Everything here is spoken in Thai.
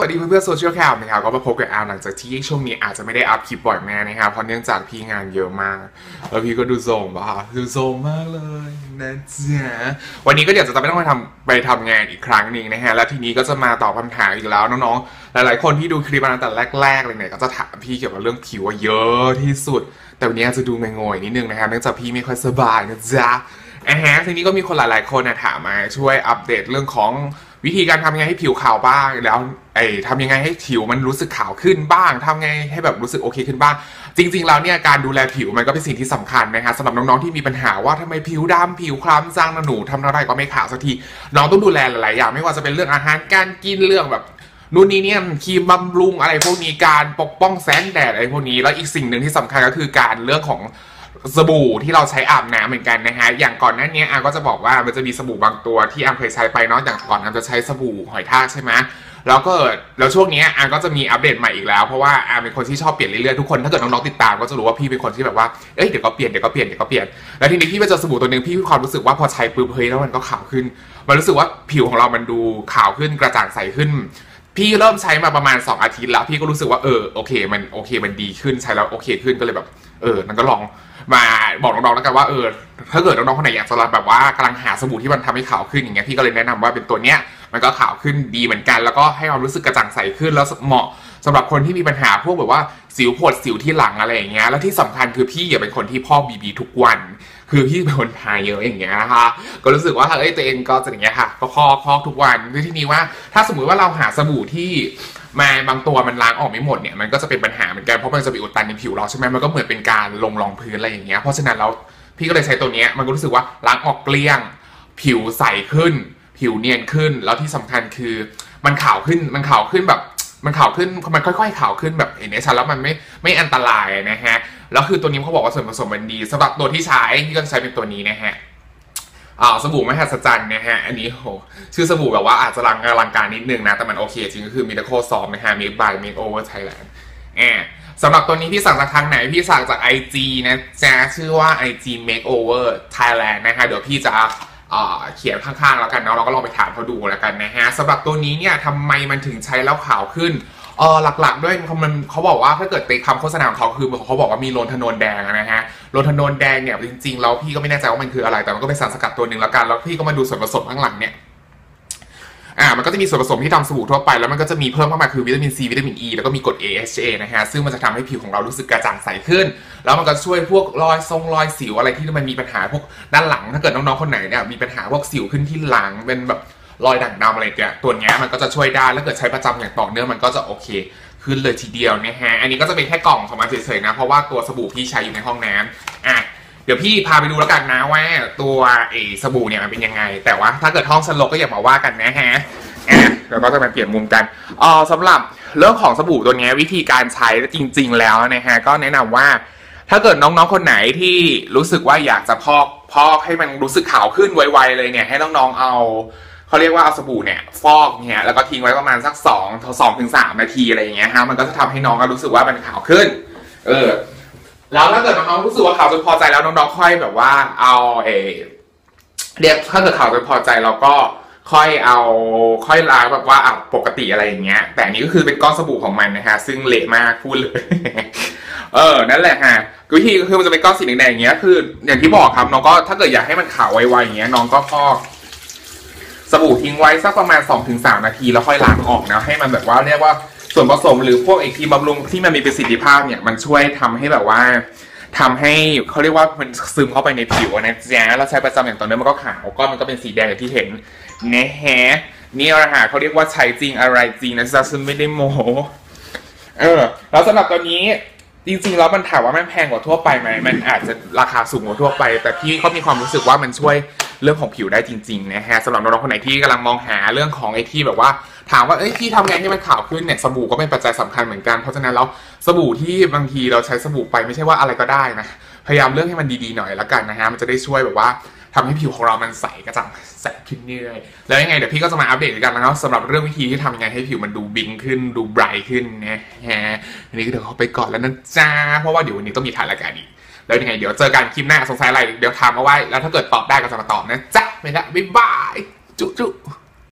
สวัสดีเพื่อนๆโซเชียลแคมนะครับก็มาพบกับแอลหลังจากที่ช่วงนี้อาจจะไม่ได้อัพคลิปบ่อยแม่นะครับเพราะเนื่องจากพี่งานเยอะมาก แล้วพี่ก็ดูโซมป่ะคะดูโซมมากเลยนะจ๊ะวันนี้ก็เดี๋ยวจะไม่ต้องไปทำไปทำงานอีกครั้งหนึ่งนะฮะแล้วทีนี้ก็จะมาตอบคำถามอีกแล้วน้องๆหลายๆ คนที่ดูคลิปมาตั้งแต่แรกๆเลยเนี่ยก็จะถามพี่เกี่ยวกับเรื่องผิวเยอะที่สุด แต่วันนี้จจะดูงงๆนิดนึงนะครับเนื่องจากพี่ไม่ค่อยสบายนะจ๊ะอะฮะทีนี้ก็มีคนหลายๆคนนะถามมาช่วยอัปเดตเรื่องของ วิธีการทำยังไงให้ผิวขาวบ้าง แล้วไอ้ทำยังไงให้ผิวมันรู้สึกขาวขึ้นบ้างทำไงให้แบบรู้สึกโอเคขึ้นบ้าง จริง ๆ แล้วเนี่ยการดูแลผิวมันก็เป็นสิ่งที่สำคัญนะฮะสำหรับน้องๆที่มีปัญหาว่าทำไมผิวดำผิวคล้ำจางระหนูทำอะไรก็ไม่ขาวสักทีน้องต้องดูแลหลายๆอย่างไม่ว่าจะเป็นเรื่องอาหารการกินเรื่องแบบนู่นนี่เนี่ยครีมบำรุงอะไรพวกนี้การปกป้องแสงแดดอะไรพวกนี้แล้วอีกสิ่งหนึ่งที่สำคัญก็คือการเรื่องของ สบู่ที่เราใช้อาบน้ำเหมือนกันนะฮะ อย่างก่อนหน้านี้อาก็จะบอกว่ามันจะมีสบู่บางตัวที่อาเคยใช้ไปเนาะอย่างก่อนอาจะใช้สบู่หอยทากใช่ไหมแล้วก็แล้วช่วงนี้อาก็จะมีอัปเดตใหม่อีกแล้ว เพราะว่าอาเป็นคนที่ชอบเปลี่ยนเรื่อยๆทุกคนถ้าเกิดน้องๆติดตามก็จะรู้ว่าพี่เป็นคนที่แบบว่าเอ้ยเดี๋ยวก็เปลี่ยนเดี๋ยวก็เปลี่ยนเดี๋ยวก็เปลี่ยนแล้วทีนี้พี่ไปเจอสบู่ตัวหนึ่งพี่มีความรู้สึกว่าพอใช้ปุ๊บเฮ้ยแล้วมันก็ขาวขึ้น มันรู้สึกว่าผิวของเรามันดูขาวขึ้นกระจ่างใสขึ้นพี่เริ่มใช้มาประมาณ 2 อาทิตย์แล้ว พี่ก็รู้สึกว่าเออโอเค มันโอเคมันดีขึ้นใช้แล้วโอเคขึ้นก็เลยแบบ เออนั่นก็ลอง มาบอกน้องๆแล้วกันว่าเออถ้าเกิดน้องๆคนไหนอยากจะแบบว่ากำลังหาสบู่ที่มันทำให้ขาวขึ้นอย่างเงี้ยพี่ก็เลยแนะนำว่าเป็นตัวเนี้ยมันก็ขาวขึ้นดีเหมือนกัน แล้วก็ให้ความรู้สึกกระจ่างใสขึ้นแล้วเหมาะสำหรับคนที่มีปัญหาพวกแบบว่าสิวผดสิวที่หลังอะไรอย่างเงี้ยแล้วที่สำคัญคือพี่อย่าเป็นคนที่พอกบีบีทุกวัน คือพี่เป็นคนทาเยอะอย่างเงี้ยนะคะก็รู้สึกว่าเอ้ยตัวเองก็จะอย่างเงี้ยค่ะ ก็พอกพอกทุกวันด้วยที่นี้ว่า ถ้าสมมุติว่าเราหาสบู่ที่ มาบางตัวมันล้างออกไม่หมดเนี่ยมันก็จะเป็นปัญหาเหมือนกันเพราะมันจะไปอุดตันในผิวเราใช่ไหมมันก็เหมือนเป็นการลงรองพื้นอะไรอย่างเงี้ยเพราะฉะนั้นแล้วพี่ก็เลยใช้ตัวเนี้ยมันก็รู้สึกว่าล้างออกเกลี้ยง ผิวใสขึ้น ผิวเนียนขึ้น แล้วที่สำคัญคือมันขาวขึ้นมันขาวขึ้นแบบมันขาวขึ้นมันค่อยๆขาวขึ้นแบบเห็นได้ชัดแล้วมันไม่ไม่อันตรายนะฮะแล้วคือตัวนี้เขาบอกว่าส่วนผสมมันดีสำหรับตัวที่ใช้ที่ก็ใช้เป็นตัวนี้นะฮะ อ่าสบู่มหัศจรรย์นะฮะ อันนี้โหชื่อสบู่แบบว่าอาจจะรังอลังการนิดนึงนะ แต่มันโอเคจริงก็คือมิ r โคซอมนะฮะ Make by Makeover Thailand แอบสำหรับตัวนี้พี่สั่งจากทางไหน พี่สั่งจาก IG นะจ๊ะชื่อว่า IG Makeover Thailand นะฮะ เดี๋ยวพี่จะเขียนข้างๆแล้วกันเนาะเราก็ลองไปถามเขาดูแล้วกันนะฮะสำหรับตัวนี้เนี่ยทำไมมันถึงใช้แล้วขาวขึ้น เออหลักๆด้วยมันเขาบอกว่าถ้าเกิดในคำโฆษณาของเขาคือเขาบอกว่ามีโลนทนนแดงนะฮะโลนทนนแดงเนี่ยจริงๆแล้วพี่ก็ไม่แน่ใจว่ามันคืออะไร แต่มันก็เป็นสารสกัดตัวหนึ่งแล้วกัน แล้วพี่ก็มาดูส่วนผสมข้างหลังเนี่ยอ่ามันก็จะมีส่วนผสมที่ทำสบู่ทั่วไปแล้วมันก็จะมีเพิ่มเข้ามาคือวิตามินซีวิตามินอ e, แล้วก็มีกรด AHA นะฮะซึ่งมันจะทำให้ผิวของเรารู้สึกกระจ่างใสขึ้น แล้วมันก็ช่วยพวกรอยทรงรอยสิวอะไรที่มันมีปัญหาพวกด้านหลัง ถ้าเกิดน้องๆคนไหนเนี่ยมีปัญหาพวกสิวขึ้นที่หลังเป็นแบบ รอยด่างดำอะไรเนี่ยตัวนี้มันก็จะช่วยได้แล้วเกิดใช้ประจำอย่างต่อเนื่องมันก็จะโอเค ขึ้นเลยทีเดียวนะฮะอันนี้ก็จะเป็นแค่กล่องของมันเฉยๆนะเพราะว่าตัวสบู่พี่ใช้อยู่ในห้องน้ำอะเดี๋ยวพี่พาไปดูแล้วกันนะว่าตัวไอ้สบู่เนี่ยมันเป็นยังไง แต่ว่าถ้าเกิดห้องสลกก็อย่ามาว่ากันนะฮะอะเราก็จะมาเปลี่ยนมุมกันอ๋อสำหรับเรื่องของสบู่ตัวนี้วิธีการใช้จริง ๆ แล้วนะฮะก็แนะนำว่า ถ้าเกิดน้องๆคนไหนที่รู้สึกว่าอยากจะพอกพอกให้มันรู้สึกขาวขึ้นไวๆเลยเนี่ยให้น้องๆเอา เขาเรียกว่าเอาสบู่เนี่ยฟอกเนี่ยแล้วก็ทิ้งไว้ประมาณสักสองสองถึงสามนาทีอะไรอย่างเงี้ยฮะมันก็จะทำให้น้องก็รู้สึกว่ามันขาวขึ้น เออ แล้วถ้าเกิดน้องรู้สึกว่าขาวจนพอใจแล้วน้องๆค่อยแบบว่าเอาเอเรียกถ้าเกิดขาวจนพอใจเราก็ค่อยเอาค่อยล้างแบบว่าอะปกติอะไรอย่างเงี้ย แต่นี้ก็คือเป็นก้อนสบู่ของมันนะฮะซึ่งเละมากพูดเลย เออนั่นแหละฮะวิธีก็คือมันจะเป็นก้อนสีแดงๆอย่างเงี้ยคือ อย่างที่บอกครับน้องก็ถ้าเกิดอยากให้มันขาวไวๆอย่างเงี้ยน้องก็พอก สบู่ทิ้งไว้สักประมาณ 2-3 นาทีแล้วค่อยล้างออกนะให้มันแบบว่าเรียกว่าส่วนผสมหรือพวกไอครีบำรุงที่มันมีประสิทธิภาพเนี่ยมันช่วยทำให้แบบว่าทำให้เขาเรียกว่ามันซึมเข้าไปในผิวนะจ๊ะเราใช้ประจำอย่างตอเนื่องมันก็ขาวก็มันก็เป็นสีแดงอย่างที่เห็นนะฮะนี่อาหาเขาเรียกว่าใช้จริงอะไรจริงนะจ๊ะซึ่งไม่ได้โมเออแล้วสำหรับตัวนี้จริงๆแล้วมันถามว่ามันแพงกว่าทั่วไปไหมมันอาจจะราคาสูงกว่าทั่วไป แต่พี่เขามีความรู้สึกว่ามันช่วย เรื่องของผิวได้จริงๆนะฮะสำหรับน้องๆคนไหนที่กำลังมองหาเรื่องของไอที่แบบว่าถามว่าเอ้ยพี่ทำไงให้มันขาวขึ้นเนี่ยสบู่ก็เป็นปัจจัยสำคัญเหมือนกันเพราะฉะนั้นแล้วสบู่ที่บางทีเราใช้สบู่ไปไม่ใช่ว่าอะไรก็ได้นะพยายามเลือกให้มันดีๆหน่อยละกันนะฮะมันจะได้ช่วยแบบว่า ทำให้ผิวของเรามันใสกระจ่างใสขึ้นเรื่อยๆแล้วยังไงเดี๋ยวพี่ก็จะมาอัปเดตกันนะครับสำหรับเรื่องวิธีที่ทำยังไงให้ผิวมันดูบิงขึ้นดูไบรท์ขึ้นนะฮะอันนี้ก็เดี๋ยวเขาไปก่อนแล้วนะจ้าเพราะว่าเดี๋ยววันนี้ต้องมีถ่ายรายการอีกแล้วยังไงเดี๋ยวเจอกันคลิปหน้าสงสัยอะไรเดี๋ยวถามเอาไว้แล้วถ้าเกิดตอบได้ก็จะมาตอบนะจ้าไปละบ๊ายบายจุ๊จุ๊